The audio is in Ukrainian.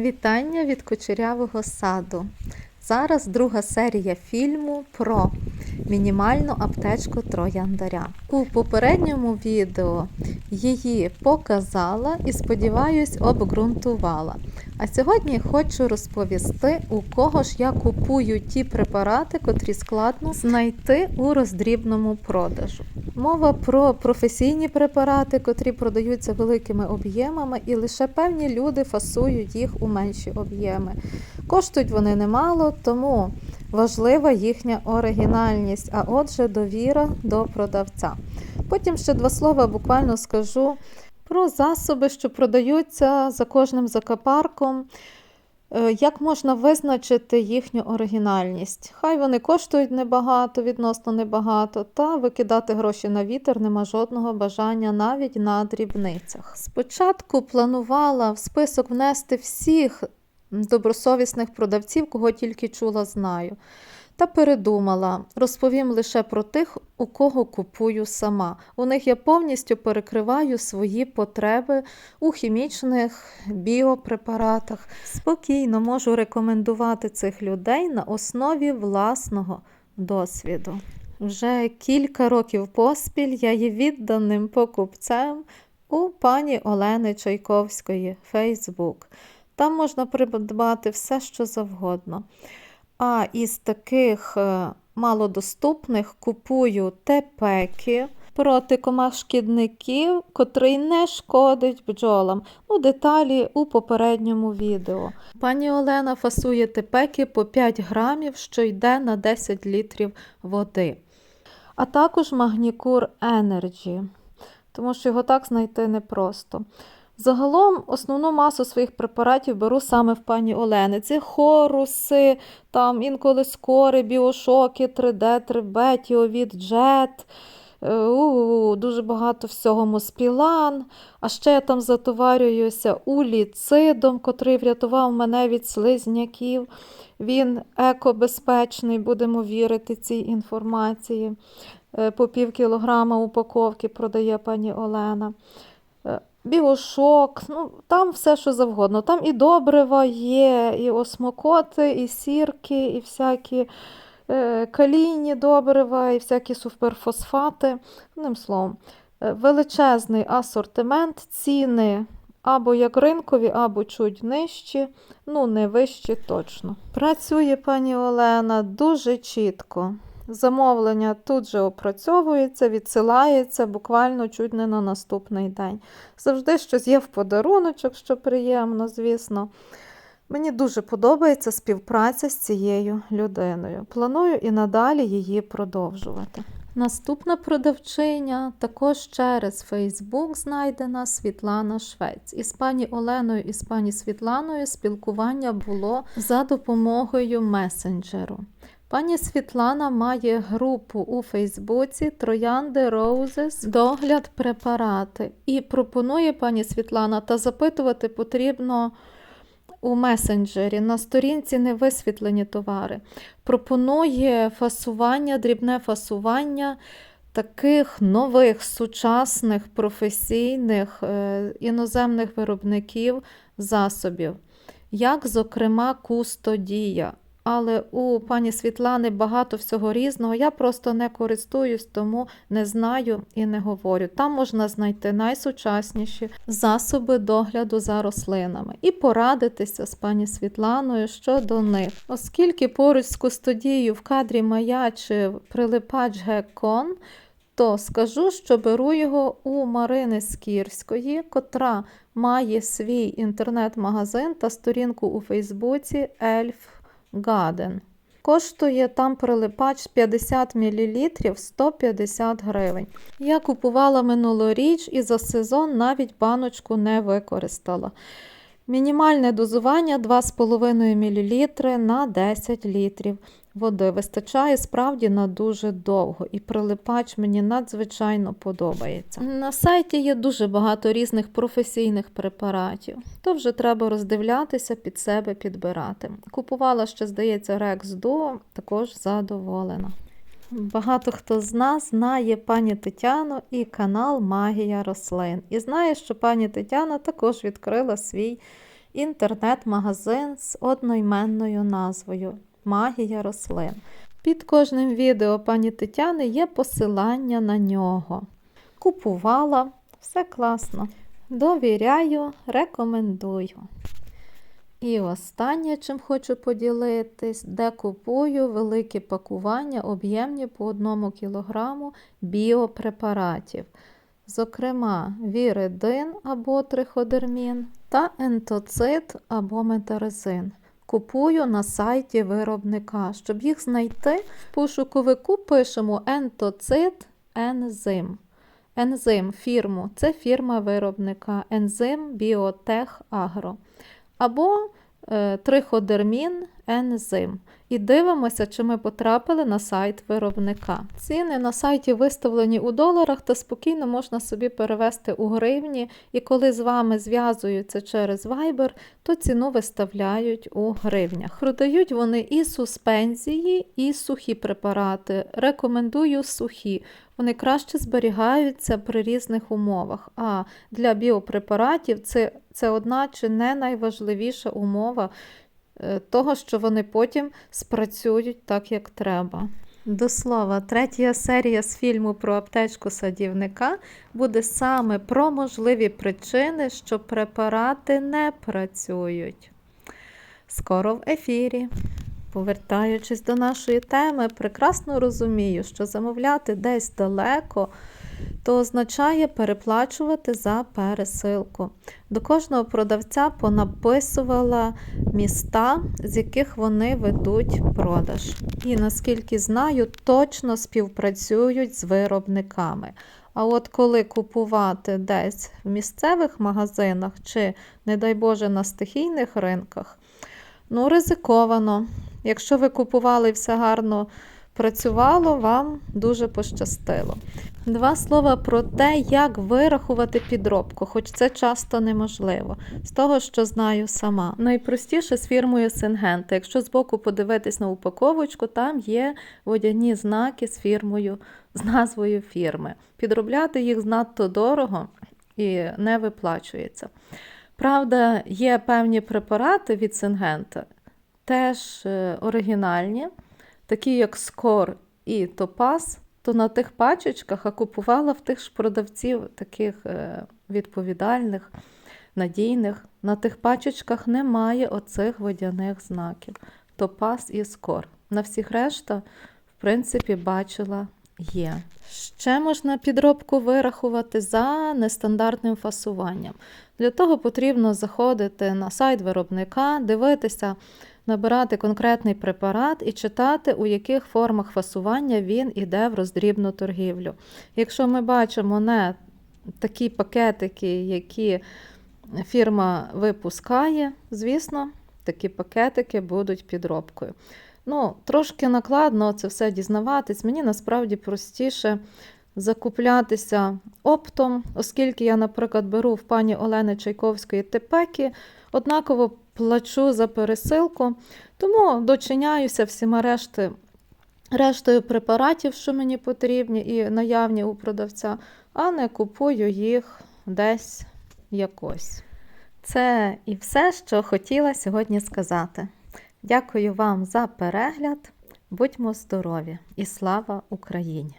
Вітання від кучерявого саду. Зараз друга серія фільму про мінімальну аптечку трояндаря. У попередньому відео її показала і, сподіваюсь, обґрунтувала. А сьогодні хочу розповісти, у кого ж я купую ті препарати, котрі складно знайти у роздрібному продажу. Мова про професійні препарати, котрі продаються великими об'ємами, і лише певні люди фасують їх у менші об'єми. Коштують вони немало, тому важлива їхня оригінальність, а отже, довіра до продавця. Потім ще два слова буквально скажу про засоби, що продаються за кожним закопарком. Е, Як можна визначити їхню оригінальність? Хай вони коштують небагато, відносно небагато, та викидати гроші на вітер нема жодного бажання навіть на дрібницях. Спочатку планувала в список внести всіх добросовісних продавців, кого тільки чула, знаю. Та передумала, розповім лише про тих, у кого купую сама. У них я повністю перекриваю свої потреби у хімічних біопрепаратах. Спокійно можу рекомендувати цих людей на основі власного досвіду. Вже кілька років поспіль я є відданим покупцем у пані Олени Чайковської Фейсбук. Там можна придбати все, що завгодно. А із таких е, малодоступних купую тепеки проти комах шкідників, котрий не шкодить бджолам. Ну, деталі у попередньому відео. Пані Олена фасує тепеки по 5 грамів, що йде на 10 літрів води. А також магнікур Energy, тому що його так знайти непросто. Загалом основну масу своїх препаратів беру саме в пані Олени. Це хоруси, там інколи скори, біошоки, 3D, 3B, тіовід, джет. е, у, Дуже багато всього моспілан. А ще я там затоварююся уліцидом, котрий врятував мене від слизняків. Він екобезпечний, будемо вірити цій інформації. Е, По пів кілограма упаковки продає пані Олена. Біошок, ну там все, що завгодно. Там і добрива є, і осмокоти, і сірки, і всякі е, калійні добрива, і всякі суперфосфати. Одним словом, е, величезний асортимент, ціни або як ринкові, або чуть нижчі, ну не вищі точно. Працює пані Олена дуже чітко. Замовлення тут же опрацьовується, відсилається буквально чуть не на наступний день. Завжди щось є в подаруночок, що приємно, звісно. Мені дуже подобається співпраця з цією людиною. Планую і надалі її продовжувати. Наступна продавчиня також через Фейсбук знайдена Світлана Швець. Із пані Оленою і з пані Світланою спілкування було за допомогою месенджеру. Пані Світлана має групу у Фейсбуці Троянди Роузес догляд препарати. І пропонує пані Світлана, та запитувати потрібно у месенджері. На сторінці не висвітлені товари. Пропонує фасування, дрібне фасування таких нових, сучасних, професійних е, іноземних виробників засобів, як, зокрема, кустодія. Але у пані Світлани багато всього різного. Я просто не користуюсь, тому не знаю і не говорю. Там можна знайти найсучасніші засоби догляду за рослинами і порадитися з пані Світланою щодо них. Оскільки поруч з кустодією в кадрі маячив прилипач Геккон, то скажу, що беру його у Марини Скірської, котра має свій інтернет-магазин та сторінку у Фейсбуці Ельф. Гаден. Коштує там прилипач 50 мл 150 гривень. Я купувала минулоріч і за сезон навіть баночку не використала. Мінімальне дозування 2,5 мл на 10 літрів води. Вистачає справді на дуже довго, і прилипач мені надзвичайно подобається. На сайті є дуже багато різних професійних препаратів, то вже треба роздивлятися під себе підбирати. Купувала ще, здається, Rex Duo, також задоволена. Багато хто з нас знає пані Тетяну і канал Магія рослин. І знає, що пані Тетяна також відкрила свій інтернет-магазин з одноіменною назвою Магія рослин. Під кожним відео пані Тетяни є посилання на нього. Купувала, все класно. Довіряю, рекомендую. І останнє, чим хочу поділитись, де купую великі пакування, об'ємні по 1 кг біопрепаратів. Зокрема, віридин або триходермін та ентоцит або метарезин. Купую на сайті виробника. Щоб їх знайти, в пошуковику пишемо ентоцит ензим. Ензим фірму це фірма виробника Ензим Біотех Агро. Або е, триходермін ензим. І дивимося, чи ми потрапили на сайт виробника. Ціни на сайті виставлені у доларах, та спокійно можна собі перевести у гривні. І коли з вами зв'язуються через Viber, то ціну виставляють у гривнях. Продають вони і суспензії, і сухі препарати. Рекомендую сухі. Вони краще зберігаються при різних умовах. А для біопрепаратів це, це одна чи не найважливіша умова того, що вони потім спрацюють так, як треба. До слова, третя серія з фільму про аптечку садівника буде саме про можливі причини, що препарати не працюють. Скоро в ефірі. Повертаючись до нашої теми, прекрасно розумію, що замовляти десь далеко, то означає переплачувати за пересилку. До кожного продавця понаписувала міста, з яких вони ведуть продаж. І наскільки знаю, точно співпрацюють з виробниками. А от коли купувати десь в місцевих магазинах чи, не дай Боже, на стихійних ринках, ну, ризиковано. Якщо ви купували все гарно працювало, вам дуже пощастило. Два слова про те, як вирахувати підробку, хоч це часто неможливо, з того, що знаю сама. Найпростіше з фірмою Сингента. Якщо збоку подивитись на упаковочку, там є водяні знаки з фірмою, з назвою фірми. Підробляти їх знадто дорого і не виплачується. Правда, є певні препарати від Сингента, теж е, оригінальні, такі як Скор і Топаз, то на тих пачечках, а купувала в тих ж продавців таких е, відповідальних, надійних, на тих пачечках немає оцих водяних знаків. Топаз і Скор. На всіх решта, в принципі, бачила є. Ще можна підробку вирахувати за нестандартним фасуванням. Для того потрібно заходити на сайт виробника, дивитися, набирати конкретний препарат і читати, у яких формах фасування він іде в роздрібну торгівлю. Якщо ми бачимо не такі пакетики, які фірма випускає, звісно, такі пакетики будуть підробкою. Ну, трошки накладно це все дізнаватись. Мені насправді простіше закуплятися оптом, оскільки я, наприклад, беру в пані Олени Чайковської тепеки, однаково плачу за пересилку, тому дочиняюся всіма решти, рештою препаратів, що мені потрібні, і наявні у продавця, а не купую їх десь якось. Це і все, що хотіла сьогодні сказати. Дякую вам за перегляд. Будьмо здорові і слава Україні!